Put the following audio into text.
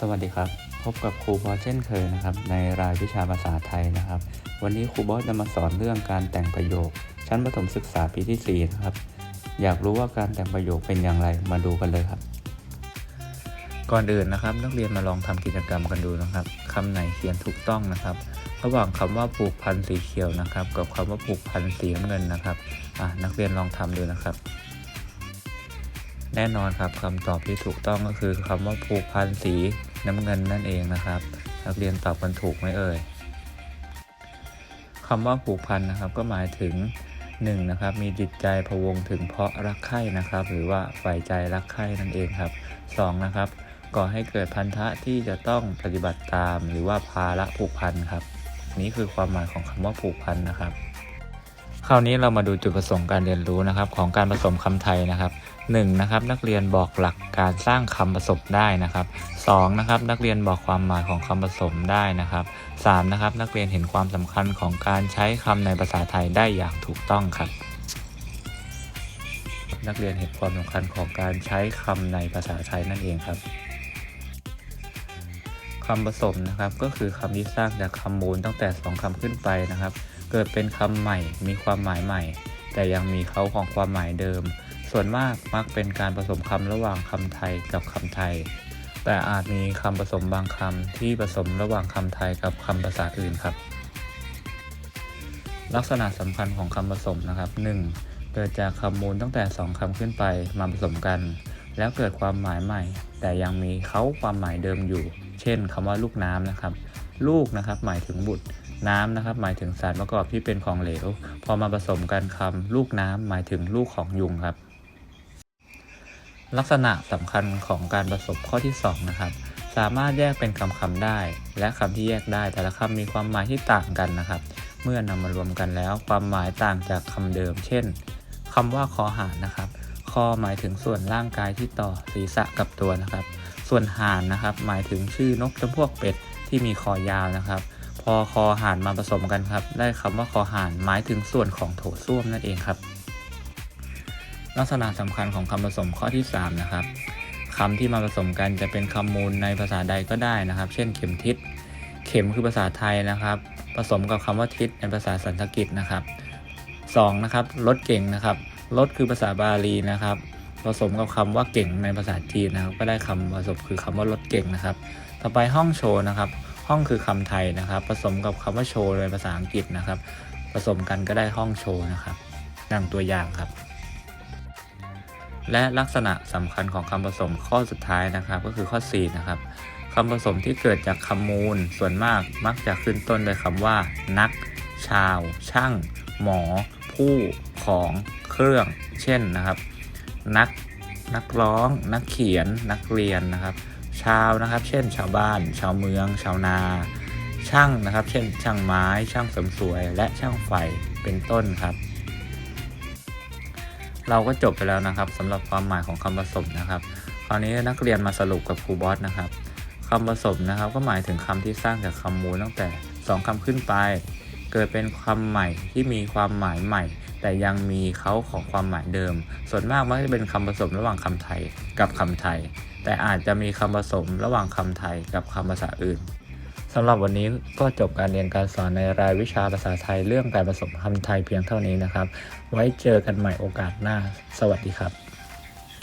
สวัสดีครับ พบกับครูบอสเช่นเคยนะครับ ในรายวิชาภาษาไทยนะครับ วันนี้ครูบอสจะมาสอนเรื่องการแต่งประโยค ชั้นประถมศึกษาปีที่4นะครับ อยากรู้ว่าการแต่งประโยคเป็นอย่างไรมาดูกันเลยครับ ก่อนอื่นนะครับ นักเรียนมาลองทำกิจกรรมกันดูนะครับคำไหนเขียนถูกต้องนะครับ ระหว่างคำว่าผูกพันสีเขียวนะครับ กับคำว่าผูกพันสีน้ำเงินนะครับอะนักเรียนลองทำดูนะครับ แน่นอนครับคำตอบที่ถูกต้องก็คือคำว่าผูกพันสีน้ำเงินนั่นเองนะครับ นักเรียนตอบกันถูกไหมเอ่ยคำว่าผูกพันนะครับก็หมายถึง1นะครับมีจิตใจพวงถึงเพราะรักใคร่นะครับ หรือว่าฝ่ายใจรักใคร่นั่นเองครับ 2 นะครับก่อให้เกิดพันธะที่จะต้องปฏิบัติตาม หรือว่าภาระผูกพันครับ นี่คือความหมายของคำว่าผูกพันนะครับ คราวนี้เรามาดูจุดประสงค์การเรียนรู้นะครับ ของการผสมคำไทยนะครับ 1. นะครับนักเรียนบอกหลักการสร้างคำผสมได้นะครับ 2. นะครับนักเรียนบอกความหมายของคำผสมได้นะครับ 3. นะครับนักเรียนเห็นความสำคัญของการใช้คำในภาษาไทยได้อย่างถูกต้องครับ นักเรียนเห็นความสำคัญของการใช้คำในภาษาไทยนั่นเองครับคำผสมนะครับก็คือคำที่สร้างจากคำมูลตั้งแต่สองคำขึ้นไปนะครับ เกิดเป็นคำใหม่ มีความหมายใหม่ แต่ยังมีเขาของความหมายเดิม ส่วนมากมักเป็นการผสมคำระหว่างคำไทยกับคำไทย แต่อาจมีคำผสมบางคำที่ผสมระหว่างคำไทยกับคำภาษาอื่นครับ ลักษณะสำคัญของคำผสมนะครับ 1. เกิดจากคำมูลตั้งแต่ 2 คำขึ้นไปมาผสมกัน แล้วเกิดความหมายใหม่ แต่ยังมีเขาความหมายเดิมอยู่ เช่นคำว่าลูกน้ำนะครับ ลูกนะครับ หมายถึงบุตรน้ำนะครับ หมายถึงสารประกอบที่เป็นของเหลว พอมาผสมกันคำลูกน้ำหมายถึงลูกของยุงครับ ลักษณะสำคัญของการผสมข้อที่ 2 นะครับ สามารถแยกเป็นคำคำได้ และคำที่แยกได้ แต่ละคำมีความหมายที่ต่างกันนะครับ เมื่อนำมารวมกันแล้ว ความหมายต่างจากคำเดิม เช่นคำว่าคอหานนะครับคอหมายถึงส่วนร่างกายที่ต่อศีรษะกับตัวนะครับ ส่วนหานนะครับ หมายถึงชื่อนกจำพวกเป็ด ที่มีคอยาวนะครับ พอคอหานมาผสมกันครับ ได้คำว่าคอหานหมายถึงส่วนของโถส้วมนั่นเองครับ ลักษณะสำคัญของคำผสมข้อที่ 3 นะครับคำที่มาผสมกันจะเป็นคำมูลในภาษาใดก็ได้นะครับ เช่นเข็มทิศ เข็มคือภาษาไทยนะครับ ผสมกับคำว่าทิศในภาษาสันสกฤตนะครับ 2. นะครับรถเก่งนะครับรถคือภาษาบาลีนะครับ ผสมกับคำว่าเก่งในภาษาจีนนะครับ ก็ได้คำผสมคือคำว่ารถเก่งนะครับ ต่อไปห้องโชว์นะครับ ห้องคือคำไทยนะครับ ผสมกับคำว่าโชว์ในภาษาอังกฤษนะครับ ผสมกันก็ได้ห้องโชว์นะครับดังตัวอย่างครับ และลักษณะสำคัญของคำผสมข้อสุดท้ายนะครับ ก็คือข้อ 4 นะครับคำผสมที่เกิดจากคำมูลส่วนมากมักจะขึ้นต้นด้วยคำว่า นัก ชาว ช่าง หมอ ผู้ ของ เครื่อง เช่นนะครับ นักนักร้อง นักเขียน นักเรียนนะครับ ชาวนะครับ เช่น ชาวบ้าน ชาวเมือง ชาวนา ช่างนะครับ เช่น ช่างไม้ ช่างเสริมสวย และช่างไฟเป็นต้นครับ เราก็จบไปแล้วนะครับสำหรับความหมายของคำผสมนะครับ คราวนี้นักเรียนมาสรุปกับครูบอสนะครับคำผสมนะครับ ก็หมายถึงคำที่สร้างจากคำมูลตั้งแต่ 2คำขึ้นไป เกิดเป็นคำใหม่ที่มีความหมายใหม่ แต่ยังมีเขาของความหมายเดิม ส่วนมากมักจะเป็นคำผสมระหว่างคำไทยกับคำไทย แต่อาจจะมีคำผสมระหว่างคำไทยกับคำภาษาอื่นสำหรับวันนี้ก็จบการเรียนการสอนในรายวิชาภาษาไทยเรื่องการผสมคำไทยเพียงเท่านี้นะครับ ไว้เจอกันใหม่โอกาสหน้า สวัสดีครับ